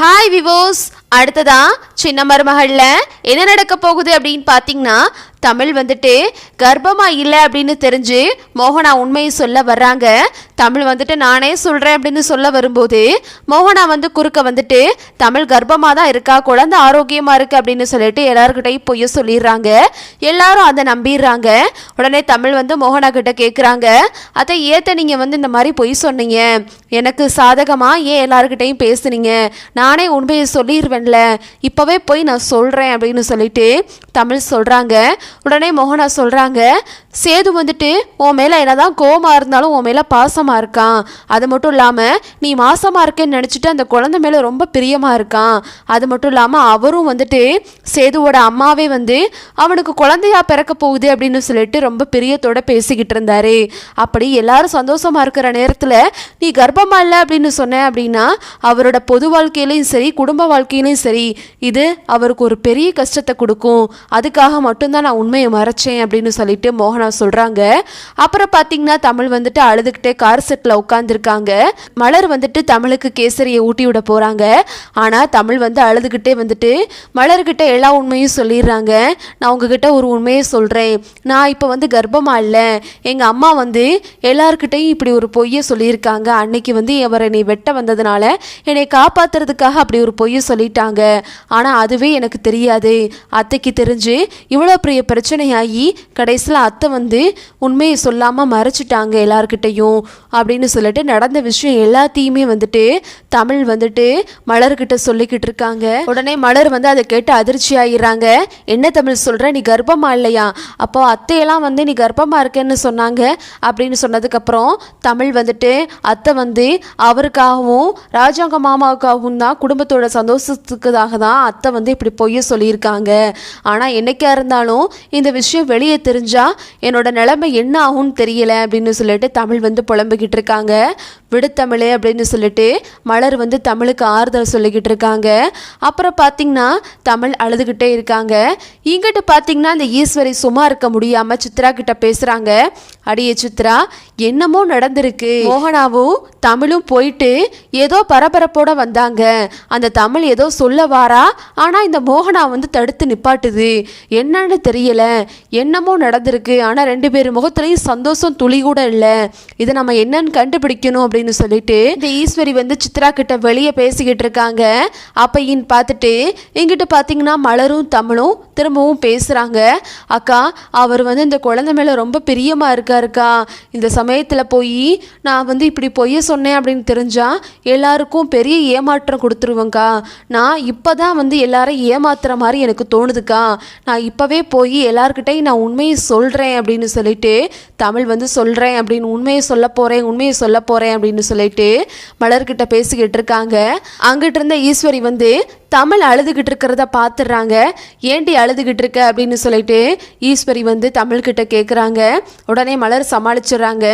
Hi விவோஸ் அடுத்ததா சின்ன மருமகளில் என்ன நடக்க போகுது அப்படின்னு பார்த்தீங்கன்னா தமிழ் வந்துட்டு கர்ப்பமாக இல்லை அப்படின்னு தெரிஞ்சு மோகனா உண்மையை சொல்ல வர்றாங்க. தமிழ் வந்துட்டு நானே சொல்கிறேன் அப்படின்னு சொல்ல வரும்போது மோகனா வந்து குறுக்க வந்துட்டு தமிழ் கர்ப்பமாக தான் இருக்கா? குழந்தை ஆரோக்கியமாக இருக்குது அப்படின்னு சொல்லிட்டு எல்லாருக்கிட்டையும் பொய்ய சொல்லிடுறாங்க. எல்லாரும் அதை நம்பிடுறாங்க. உடனே தமிழ் வந்து மோகனா கிட்ட கேட்குறாங்க அதை ஏற்ற நீங்கள் வந்து இந்த மாதிரி பொய் சொன்னீங்க. எனக்கு சாதகமாக ஏன் எல்லாருக்கிட்டையும் பேசுனீங்க? நானே உண்மையை சொல்லிடுவேன்ல இப்போவே போய் நான் சொல்கிறேன் அப்படின்னு சொல்லிட்டு தமிழ் சொல்கிறாங்க உடனே மோகனா சொல்கிறாங்க சேது வந்துட்டு உன் மேலே என்னதான் கோமாக இருந்தாலும் உன் மேலே பாசமாக இருக்கான். அது மட்டும் இல்லாமல் நீ மாசமாக இருக்கேன்னு நினச்சிட்டு அந்த குழந்தை மேலே ரொம்ப பிரியமாக இருக்கான். அது மட்டும் இல்லாமல் அவரும் வந்துட்டு சேதுவோட அம்மாவே வந்து அவனுக்கு குழந்தையா பிறக்க போகுது அப்படின்னு சொல்லிட்டு ரொம்ப பிரியத்தோட பேசிக்கிட்டு இருந்தாரு. அப்படி எல்லாரும் சந்தோஷமா இருக்கிற நேரத்தில் நீ கர்ப்பமாக இல்லை அப்படின்னு சொன்னேன் அப்படின்னா அவரோட பொது வாழ்க்கையிலையும் சரி குடும்ப வாழ்க்கையிலையும் சரி இது அவருக்கு ஒரு பெரிய கஷ்டத்தை கொடுக்கும். அதுக்காக மட்டும்தான் நான் உண்மையை மறைச்சேன் அப்படின்னு சொல்லிட்டு மோகனா சொல்கிறாங்க அப்புறம் பார்த்தீங்கன்னா தமிழ் வந்துட்டு அழுதுகிட்டே கார் செட்டில் உட்காந்துருக்காங்க மலர் வந்துட்டு தமிழுக்கு கேசரியை ஊட்டி விட போகிறாங்க ஆனால் தமிழ் வந்து அழுதுகிட்டே வந்துட்டு மலர்கிட்ட எல்லா உண்மையும் சொல்லிடுறாங்க. நான் உங்ககிட்ட ஒரு உண்மையை சொல்கிறேன் நான் இப்போ வந்து கர்ப்பமா இல்லை. எங்கள் அம்மா வந்து எல்லாருக்கிட்டையும் இப்படி ஒரு பொய்யை சொல்லியிருக்காங்க. அன்னைக்கு வந்து அவரை நீ வெட்ட வந்ததுனால என்னை காப்பாற்றுறதுக்காக அப்படி ஒரு பொய்யை சொல்லிட்டாங்க. ஆனால் அதுவே எனக்கு தெரியாது. அத்தைக்கு தெரிஞ்சு இவ்வளோ பெரிய பிரச்சனையாகி கடைசியில் அத்தை வந்து உண்மையை சொல்லாமல் மறைச்சிட்டாங்க எல்லாருக்கிட்டேயும் அப்படின்னு சொல்லிட்டு நடந்த விஷயம் எல்லாத்தையுமே வந்துட்டு தமிழ் வந்துட்டு மலர்கிட்ட சொல்லிக்கிட்டு இருக்காங்க. உடனே மலர் வந்து அதை கேட்டு அதிர்ச்சி ஆகிடுறாங்க என்ன தமிழ் சொல்கிற நீ கர்ப்பமா இல்லையா? அப்போ அத்தையெல்லாம் வந்து நீ கர்ப்பமாக இருக்கேன்னு சொன்னாங்க. அப்படின்னு சொன்னதுக்கப்புறம் தமிழ் வந்துட்டு அத்தை வந்து அவருக்காகவும் ராஜாங்க மாமாவுக்காகவும் தான் குடும்பத்தோட சந்தோஷத்துக்காக தான் அத்தை வந்து இப்படி பொய்ய சொல்லியிருக்காங்க. ஆனால் என்னைக்கா இருந்தாலும் இந்த விஷயம் வெளியே தெரிஞ்சா என்னோட நிலைமை என்ன ஆகும்னு தெரியல அப்படின்னு சொல்லிட்டு தமிழ் வந்து புலம்பிக்கிட்டு இருக்காங்க. விடுத்தமிழே அப்படின்னு சொல்லிட்டு மலர் வந்து தமிழுக்கு ஆறுதல் சொல்லிக்கிட்டு இருக்காங்க. அப்புறம் பார்த்தீங்கன்னா தமிழ் அழுதுகிட்டே இருக்காங்க. இங்கிட்டு பார்த்தீங்கன்னா இந்த ஈஸ்வரி சும்மா இருக்க முடியாம சித்ரா கிட்ட பேசுறாங்க. அடியே சித்ரா என்னமோ நடந்திருக்கு. மோகனாவும் தமிழும் போயிட்டு ஏதோ பரபரப்போட வந்தாங்க. அந்த தமிழ் ஏதோ சொல்ல வாரா? ஆனா இந்த மோகனா வந்து தடுத்து நிப்பாட்டுது. என்னன்னு தெரியல. என்னமோ நடந்திருக்கு. ஆனால் ரெண்டு பேர் முகத்துலையும் சந்தோஷம் துளி கூட இல்லை. இதை நம்ம என்னன்னு கண்டுபிடிக்கணும் அப்படின்னு சொல்லிட்டு இந்த ஈஸ்வரி வந்து சித்ரா கிட்ட வெளியே பேசிக்கிட்டு இருக்காங்க. அப்பையின் பார்த்துட்டு எங்கிட்ட பார்த்தீங்கன்னா மலரும் தமிழும் திரும்பவும் பேசுகிறாங்க அக்கா அவர் வந்து இந்த குழந்தை மேலே ரொம்ப பிரியமாக இருக்காருக்கா. இந்த சமயத்தில் போய் நான் வந்து இப்படி பொய்ய சொன்னேன் அப்படின்னு தெரிஞ்சால் எல்லாருக்கும் பெரிய ஏமாற்றம் கொடுத்துருவேங்க்கா நான் இப்போ தான் வந்து எல்லாரும் ஏமாத்துற மாதிரி எனக்கு தோணுதுக்கா. நான் இப்போவே போய் எல்லாருக்கிட்டையும் நான் உண்மையை சொல்கிறேன் அப்படின்னு சொல்லிட்டு தமிழ் வந்து சொல்கிறேன் அப்படின்னு உண்மையை சொல்ல போகிறேன் உண்மையை சொல்ல போகிறேன் அப்படின்னு சொல்லிட்டு மலர்கிட்ட பேசிக்கிட்டு இருக்காங்க. அங்கிட்டு இருந்த ஈஸ்வரி வந்து தமிழ் அழுதுகிட்டு இருக்கிறத பார்த்துடுறாங்க ஏண்டி அழுதுகிட்டு இருக்க அப்படின்னு சொல்லிட்டு ஈஸ்வரி வந்து தமிழ்கிட்ட கேட்குறாங்க உடனே மலர் சமாளிச்சிடுறாங்க.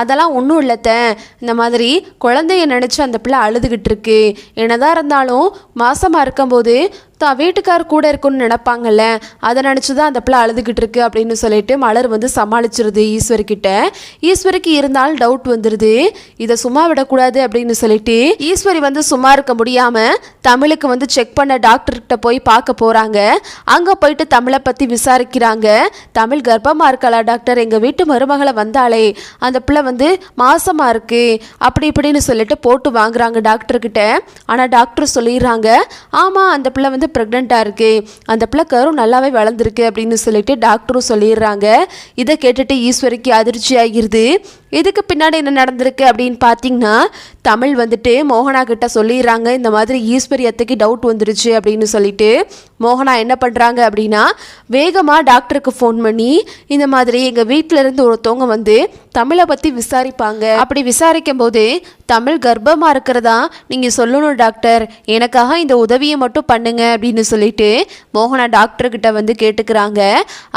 அதெல்லாம் ஒன்றும் இல்லைத்த இந்த மாதிரி குழந்தைய நினச்சி அந்த பிள்ளை அழுதுகிட்டு இருக்கு. என்னதான் இருந்தாலும் மாசமாக இருக்கும்போது தான் வீட்டுக்கார் கூட இருக்குன்னு நினப்பாங்கல்ல. அதை நினச்சி தான் அந்த பிள்ளை அழுதுகிட்டு இருக்கு அப்படின்னு சொல்லிட்டு மலர் வந்து சமாளிச்சிருது ஈஸ்வரிக்கிட்ட ஈஸ்வரிக்கு இருந்தாலும் டவுட் வந்துடுது இதை சும்மா விடக்கூடாது அப்படின்னு சொல்லிட்டு ஈஸ்வரி வந்து சும்மா இருக்க முடியாமல் தமிழுக்கு வந்து செக் பண்ண டாக்டர்கிட்ட போய் பார்க்க போகிறாங்க அங்கே போயிட்டு தமிழை பற்றி விசாரிக்கிறாங்க. தமிழ் கர்ப்பமாக இருக்காளா டாக்டர் எங்கள் வீட்டு மருமகளை வந்தாளே. அந்த பிள்ளை வந்து மாசமாக இருக்கு. அப்படி இப்படின்னு சொல்லிட்டு போட்டு வாங்குறாங்க டாக்டர் ஆனால் டாக்டர் சொல்லிடுறாங்க ஆமாம் அந்த பிள்ளை வந்து ப்ரெக்னெண்ட்டாக இருக்குது அந்த பிள்ளை கரும் நல்லாவே வளர்ந்துருக்கு அப்படின்னு சொல்லிட்டு டாக்டரும் சொல்லிடுறாங்க. இதை கேட்டுட்டு ஈஸ்வரிக்கு அதிர்ச்சி ஆகிருது. இதுக்கு பின்னாடி என்ன நடந்திருக்கு? அப்படின்னு பார்த்தீங்கன்னா தமிழ் வந்துட்டு மோகனா கிட்ட சொல்லிடுறாங்க. இந்த மாதிரி ஈஸ்வரி அத்தைக்கு டவுட் வந்துருச்சு அப்படின்னு சொல்லிட்டு மோகனா என்ன பண்ணுறாங்க அப்படின்னா வேகமாக டாக்டருக்கு ஃபோன் பண்ணி இந்த மாதிரி எங்கள் வீட்டிலேருந்து ஒருத்தவங்க வந்து தமிழை பற்றி விசாரிப்பாங்க. அப்படி விசாரிக்கும் போது தமிழ் கர்ப்பமாக இருக்கிறதா? நீங்கள் சொல்லணும் டாக்டர். எனக்காக இந்த உதவியை மட்டும் பண்ணுங்க அப்படின்னு சொல்லிட்டு மோகனா டாக்டர்கிட்ட வந்து கேட்டுக்கிறாங்க.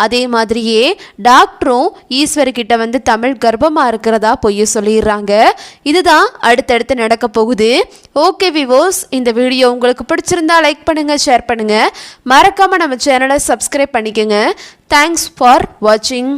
அதே மாதிரியே டாக்டரும் ஈஸ்வர்கிட்ட வந்து தமிழ் கர்ப்பமாக இருக்கிறதா? பொய்ய சொல்லிடுறாங்க. இதுதான் அடுத்தடுத்து நடக்க போகுது. ஓகே விவோஸ் இந்த வீடியோ உங்களுக்கு பிடிச்சிருந்தா லைக் பண்ணுங்க ஷேர் பண்ணுங்க. மறக்காம நம்ம சேனலை சப்ஸ்கிரைப் பண்ணிக்கோங்க. தேங்க்ஸ் ஃபார் வாட்சிங்